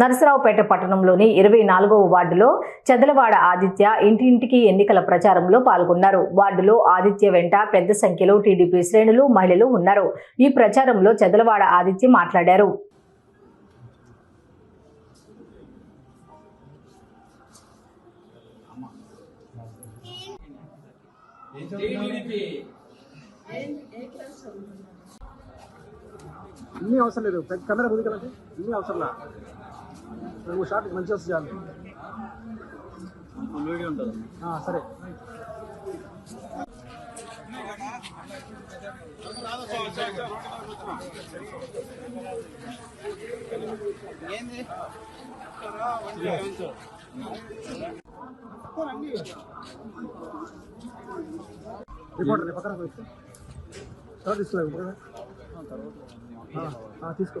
నరసరావుపేట పట్టణంలోని ఇరవై నాలుగవ వార్డులో చెదలవాడ ఆదిత్య ఇంటింటికి ఎన్నికల ప్రచారంలో పాల్గొన్నారు. వార్డులో ఆదిత్య వెంట పెద్ద సంఖ్యలో టీడీపీ శ్రేణులు మహిళలు ఉన్నారు. ఈ ప్రచారంలో చెదలవాడ ఆదిత్య మాట్లాడారు. అవసరం లేదు. కెమెరా ముందుకు అవసరం నువ్వు షార్ట్ మంచి వస్తుంది చాలు. సరే. రిపోర్టర్ పక్కన తీసుకో తర్వాత తీసుకున్నావు ఆ, తీసుకో.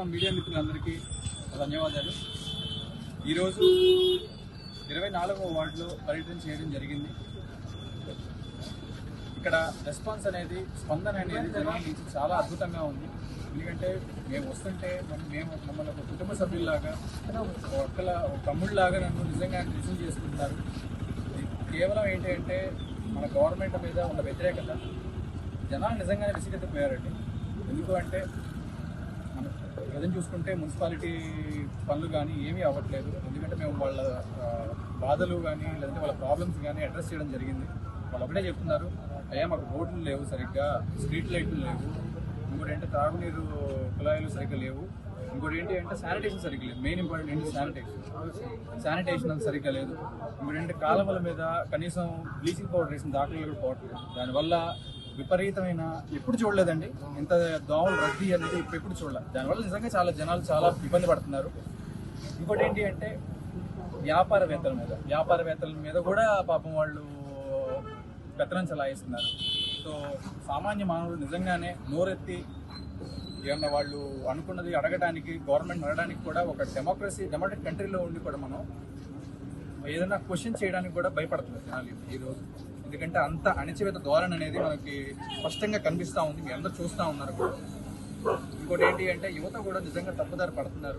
ముందుగా మీడియా మిత్రులందరికీ ధన్యవాదాలు. ఈరోజు ఇరవై నాలుగవ వార్డులో పర్యటన చేయడం జరిగింది. ఇక్కడ రెస్పాన్స్ అనేది స్పందన అనేది జనానికి చాలా అద్భుతంగా ఉంది. ఎందుకంటే మేము వస్తుంటే మనం మేము మమ్మల్ని ఒక కుటుంబ సభ్యుల్లాగా ఒక్కల ఒక తమ్ముళ్ళలాగా నన్ను నిజంగా రిసీవ్ చేసుకుంటున్నారు కేవలం ఏంటి అంటే మన గవర్నమెంట్ మీద ఉన్న వ్యతిరేకత. జనాలు నిజంగానే విసిగెత్తిపోయారండి ఎందుకు అంటే ప్రజెంట్ చూసుకుంటే మున్సిపాలిటీ పనులు కానీ ఏమీ అవ్వట్లేదు. ఎందుకంటే మేము వాళ్ళ బాధలు కానీ లేదంటే వాళ్ళ ప్రాబ్లమ్స్ కానీ అడ్రస్ చేయడం జరిగింది. వాళ్ళు ఒకటే చెప్తున్నారు అయ్యా మాకు రోడ్లు లేవు సరిగ్గా స్ట్రీట్ లైట్లు లేవు. ఇంకోటి ఏంటంటే తాగునీరు కుళాయిలు సరిగ్గా లేవు. ఇంకోటి ఏంటి అంటే శానిటేషన్ సరిగ్గా లేదు. మెయిన్ ఇంపార్టెంట్ ఏంటి? శానిటేషన్. శానిటేషన్ అది సరిగ్గా లేదు. ఇంకోటి ఏంటంటే కాలువల మీద కనీసం బ్లీచింగ్ పౌడర్ వేసిన దాఖలు కూడా పోవట్లేదు. దానివల్ల విపరీతమైన ఎప్పుడు చూడలేదండి. ఇంత దోమలు రద్దీ అనేది ఇప్పుడు ఎప్పుడు చూడలేదు దానివల్ల నిజంగా చాలా జనాలు చాలా ఇబ్బంది పడుతున్నారు. ఇంకోటి ఏంటి అంటే వ్యాపారవేత్తల మీద. వ్యాపారవేత్తల మీద కూడా పాపం వాళ్ళు పెత్తనం చలాయిస్తున్నారు. సో సామాన్య మానవులు నిజంగానే నోరెత్తి ఏమన్నా వాళ్ళు అనుకున్నది అడగడానికి గవర్నమెంట్ అడగడానికి కూడా ఒక డెమోక్రసీ డెమోక్రటిక్ కంట్రీలో ఉండి కూడా మనం ఏదైనా క్వశ్చన్ చేయడానికి కూడా భయపడుతున్నారు జనాలు. ఈ రోజు ఎందుకంటే అంత అణచివేత ధోరణి అనేది మనకి స్పష్టంగా కనిపిస్తూ ఉంది మీ అందరూ చూస్తూ ఉన్నారు ఇంకోటి ఏంటి అంటే యువత కూడా నిజంగా తప్పుదారి పడుతున్నారు.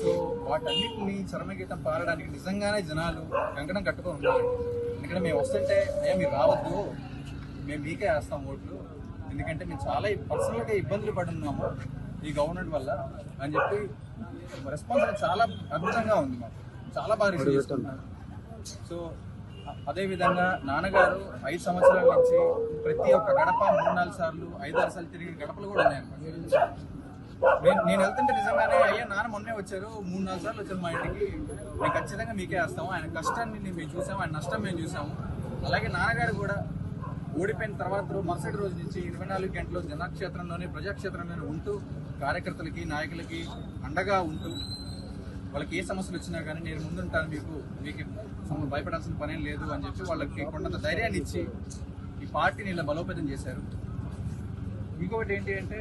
సో వాటన్నిటిని చరమగీతం పారడానికి నిజంగానే జనాలు కంకణం కట్టుకొని ఉన్నారు. ఎందుకంటే మేము వస్తుంటే అయ్యా మీరు రావద్దు. మేము మీకే వేస్తాం ఓట్లు. ఎందుకంటే మేము చాలా పర్సనల్గా ఇబ్బందులు పడున్నాము ఈ గవర్నమెంట్ వల్ల అని చెప్పి రెస్పాన్స్ చాలా అద్భుతంగా ఉంది మాకు. చాలా బాగా రిసీవ్ చేసుకుంటున్నారు సో అదేవిధంగా నాన్నగారు ఐదు సంవత్సరాల నుంచి ప్రతి ఒక్క గడప మూడు నాలుగు సార్లు ఐదు ఆరు సార్లు తిరిగిన గడపలు కూడా ఉన్నాయన్నమాట నేను నేను వెళ్తుంటే నిజంగానే అయ్యా నాన్న మొన్నే వచ్చారు మూడు నాలుగు సార్లు వచ్చారు మా ఇంటికి. మేము ఖచ్చితంగా మీకే వేస్తాము. ఆయన కష్టాన్ని మేము చూసాము ఆయన నష్టం మేము చూసాము. అలాగే నాన్నగారు కూడా ఓడిపోయిన తర్వాత మరుసటి రోజు నుంచి ఇరవై నాలుగు గంటలు జనక్షేత్రంలోనే ప్రజాక్షేత్రంలోనే ఉంటూ కార్యకర్తలకి నాయకులకి అండగా ఉంటూ వాళ్ళకి ఏ సమస్యలు వచ్చినా కానీ నేను ముందుంటాను మీకు మీకు భయపడాల్సిన పనేం లేదు అని చెప్పి వాళ్ళకి కొండంత ధైర్యాన్ని ఇచ్చి ఈ పార్టీని ఇలా బలోపేతం చేశారు. ఇంకొకటి ఏంటి అంటే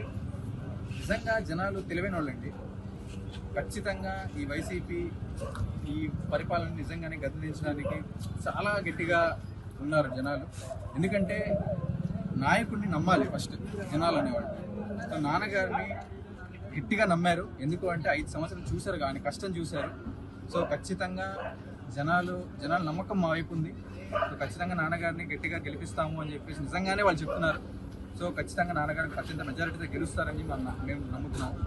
నిజంగా జనాలు తెలివైన వాళ్ళండి ఖచ్చితంగా ఈ వైసీపీ ఈ పరిపాలన నిజంగానే గద్దించడానికి చాలా గట్టిగా ఉన్నారు జనాలు. ఎందుకంటే నాయకుడిని నమ్మాలి ఫస్ట్ జనాలు అనేవాళ్ళు. నాన్నగారిని గట్టిగా నమ్మారు. ఎందుకు అంటే ఐదు సంవత్సరాలు చూశారు కానీ కష్టం చూశారు. సో ఖచ్చితంగా జనాలు జనాల నమ్మకం మా వైపు ఉంది. సో ఖచ్చితంగా నాన్నగారిని గట్టిగా గెలిపిస్తాము అని చెప్పేసి నిజంగానే వాళ్ళు చెప్తున్నారు. సో ఖచ్చితంగా నాన్నగారికి అత్యంత మెజారిటీతో గెలుస్తారని మనం మేము నమ్ముతున్నాము.